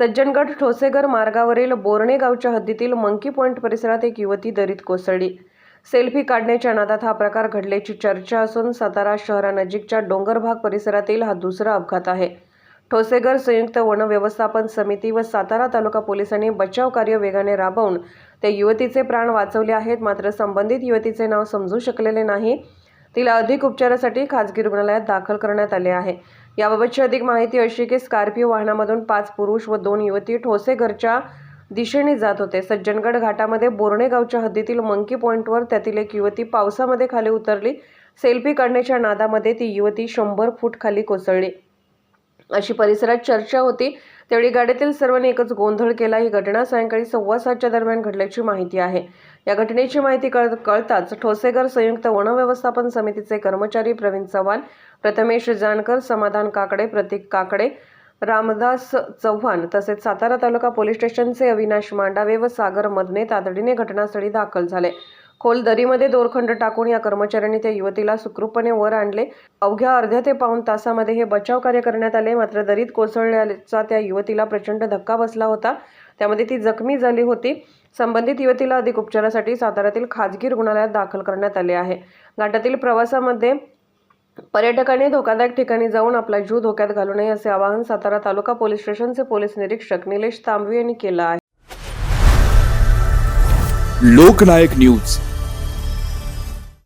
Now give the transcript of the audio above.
सज्जनगड ठोसेघर मार्गावरील बोर्णे गावच्या हद्दीतील मंकी पॉईंट परिसरात एक युवती दरीत कोसळली. सेल्फी काढण्याच्या नादात हा प्रकार घडल्याची चर्चा असून सातारा शहरानजीकच्या डोंगरभाग परिसरातील हा दुसरा अपघात आहे. ठोसेघर संयुक्त वन व्यवस्थापन समिती व सातारा तालुका पोलिसांनी बचाव कार्य वेगाने राबवून त्या युवतीचे प्राण वाचवले आहेत. मात्र संबंधित युवतीचे नाव समजू शकलेले नाही. तिला अधिक उपचारासाठी खाजगी रुग्णालयात दाखल करण्यात आले आहे. याबाबतची अधिक माहिती अशी की स्कॉर्पिओ वाहनामधून पाच पुरुष व दोन युवती ठोसेघरच्या दिशेने जात होते. सज्जनगड घाटामध्ये बोर्णे गावच्या हद्दीतील मंकी पॉईंटवर त्यातील एक युवती पावसामध्ये खाली उतरली. सेल्फी काढण्याच्या नादामध्ये ती युवती शंभर फूट खाली कोसळली. अशी परिसरात चर्चा होती. त्यावेळी गाडीतील सर्वांनी एकच गोंधळ केला. ही घटना सायंकाळी सव्वा सातच्या दरम्यान घडल्याची माहिती आहे. या घटनेची माहिती कळ कळताच ठोसेघर संयुक्त वन व्यवस्थापन समितीचे कर्मचारी प्रवीण चव्हाण प्रथमेश जानकर समाधान काकडे प्रतीक काकडे रामदास चव्हाण तसेच सातारा तालुका पोलीस स्टेशनचे अविनाश मांडावे व सागर मदने तातडीने घटनास्थळी दाखल झाले. खोल दरीमध्ये दोरखंड टाकून या कर्मचाऱ्यांनी त्या युवतीला सुखरूपपणे वर आणले. अवघ्या अर्ध्या ते पाऊण तासामध्ये हे बचाव कार्य करण्यात आले. मात्र दरीत कोसळल्याचा त्या युवतीला प्रचंड धक्का बसला होता. त्यामध्ये ती जखमी झाली होती. संबंधित युवतीला अधिक उपचारासाठी साताऱ्यातील खाजगी रुग्णालयात दाखल करण्यात आले आहे. घाटातील प्रवासामध्ये पर्यटकांनी धोकादायक ठिकाणी जाऊन आपला जीव धोक्यात घालू नये असे आवाहन सातारा तालुका पोलीस स्टेशनचे पोलीस निरीक्षक निलेश तांबवे यांनी केलं आहे. लोकनायक न्यूज.